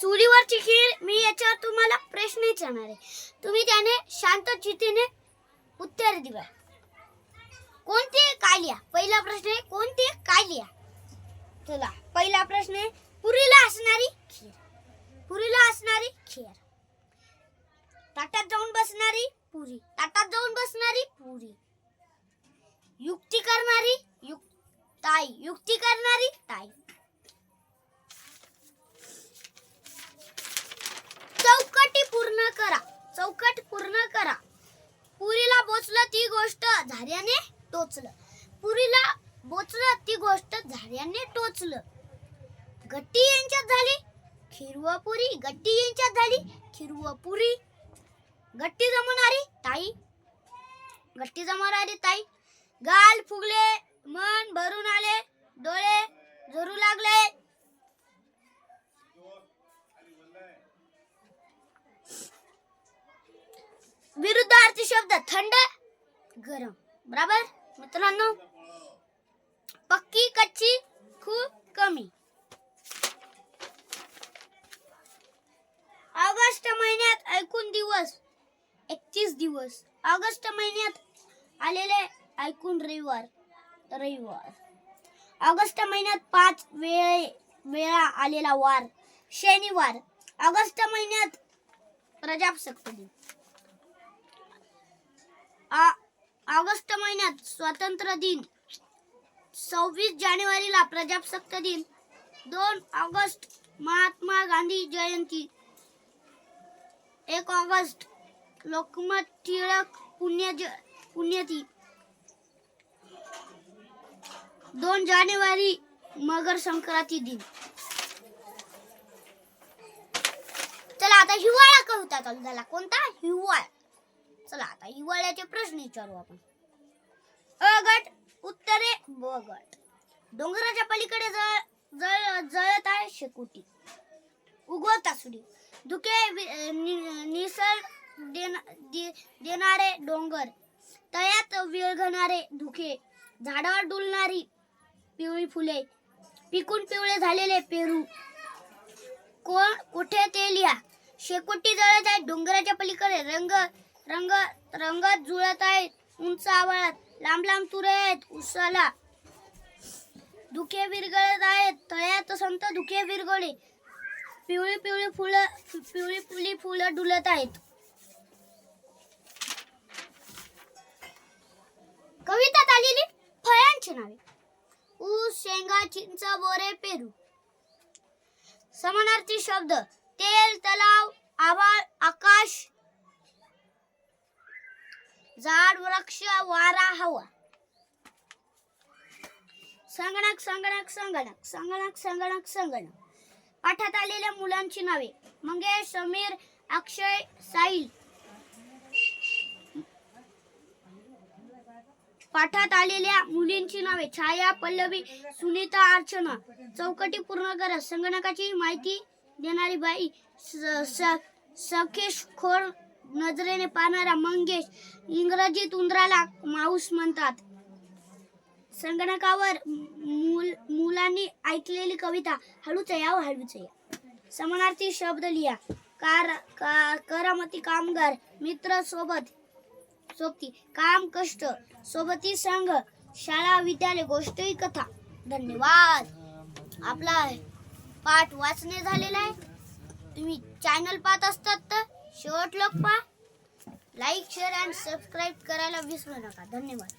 चुलीवरची खीर मी याच्यावर तुम्हाला प्रश्न विचारणार आहे. तुम्ही त्याने शांत चितीने उत्तर दिवा कोणती कालिया? पहिला प्रश्न आहे कोणती कालिया? चला पहिला प्रश्न आहे पुरीला असणारी खीर. पुरीला असणारी खीर. ताटात जाऊन बसणारी पुरी. ताटात जाऊन बसणारी पुरी. युक्ती करणारी युक ताई. युक्ती करणारी ताई चौकटी पूर्ण करा चौकट पूर्ण करा. पुरीला बोचलं ती गोष्ट झाऱ्याने टोचलं. पुरीला बोचलं ती गोष्ट झाऱ्याने टोचलं. गट्टी यांच्यात झाली खिरव पुरी गट्टी यांच्यात झाली खिरव पुरी. गट्टी जमणारी ताई. गट्टी जमणारी ताई. गाल फुगले मन भरून आले डोळे झरू लागले. विरुद्धार्थी शब्द थंड गरम. बराबर? मित्रांनो पक्की कच्ची खूप कमी. ऑगस्ट महिन्यात ऐकून दिवस एकतीस दिवस. ऑगस्ट महिन्यात आलेले ऐकून रविवार रविवार. ऑगस्ट महिन्यात पाच वेळे वेळा आलेला वार शनिवार. ऑगस्ट महिन्यात प्रजासत्ताक दिन ऑगस्ट महिन्यात स्वातंत्र्य दिन. सव्वीस जानेवारीला प्रजासत्ताक दिन. दोन ऑगस्ट महात्मा गांधी जयंती. एक ऑगस्ट लोकमत टिळक पुण्य पुण्यती दोन जानेवारी मकर संक्रांती दिन. चला आता हिवाळा करू त्याला कोणता? हिवाळा. चला आता हिवाळा हिवाळ्याचे प्रश्न विचारू आपण. अ गट उत्तरे ब गट. डोंगराच्या पलीकडे जळ जळ जळत आहे शेकोटी. उगवता सूर्य धुके वि- निसर्ग देना- दे- देणारे डोंगर. तळ्यात विळघणारे धुके. झाडावर डुलणारी पिवळी फुले. पिकून पिवळे झालेले पेरू. कोण कुठे ते लिहा. शेकोटी जळत आहे डोंगराच्या पलीकडे. रंग रंग रंगत जुळत आहेत. उंच आवाळात लांब लांब तुरे आहेत. उसाला धुके विरगळत आहेत. तळ्यात संत धुके विरगळे पिवळी पिवळी फुलं पिवळी पिवळी फुलं डुलत आहेत. कवितात आलेली फळांची नावे. ऊस शेंगा चिंच बोरे पेरू. समानार्थी शब्द. तेल तलाव आभाळ आकाश झाड वृक्ष वारा हवा. संगणक संगणक संगणक संगणक संगणक संगणक. पाठात आलेल्या मुलांची नावे. मंगेश समीर अक्षय साईल पाठात आलेल्या मुलींची नावे. छाया पल्लवी सुनीता अर्चना. चौकटी पूर्ण करा. संगणकाची माहिती देणारी बाई स- स- सखेश खोर नजरेने पाहणारा मंगेश इंग्रजीत उंदराला माऊस म्हणतात. संगणकावर मुल मुलांनी ऐकलेली कविता हळूच या व हळूच या. समानार्थी शब्द लिहा. कार का करामती कामगार मित्र सोबत सोबती काम कष्ट सोबती संघ शाळा विद्यालय गोष्टी कथा. धन्यवाद. आपला पाठ वाचणे झालेला आहे. तुम्ही चॅनल पाहत असतात तर शेवट लोक पहा. लाईक शेअर अँड सबस्क्राईब करायला विसरू नका. धन्यवाद.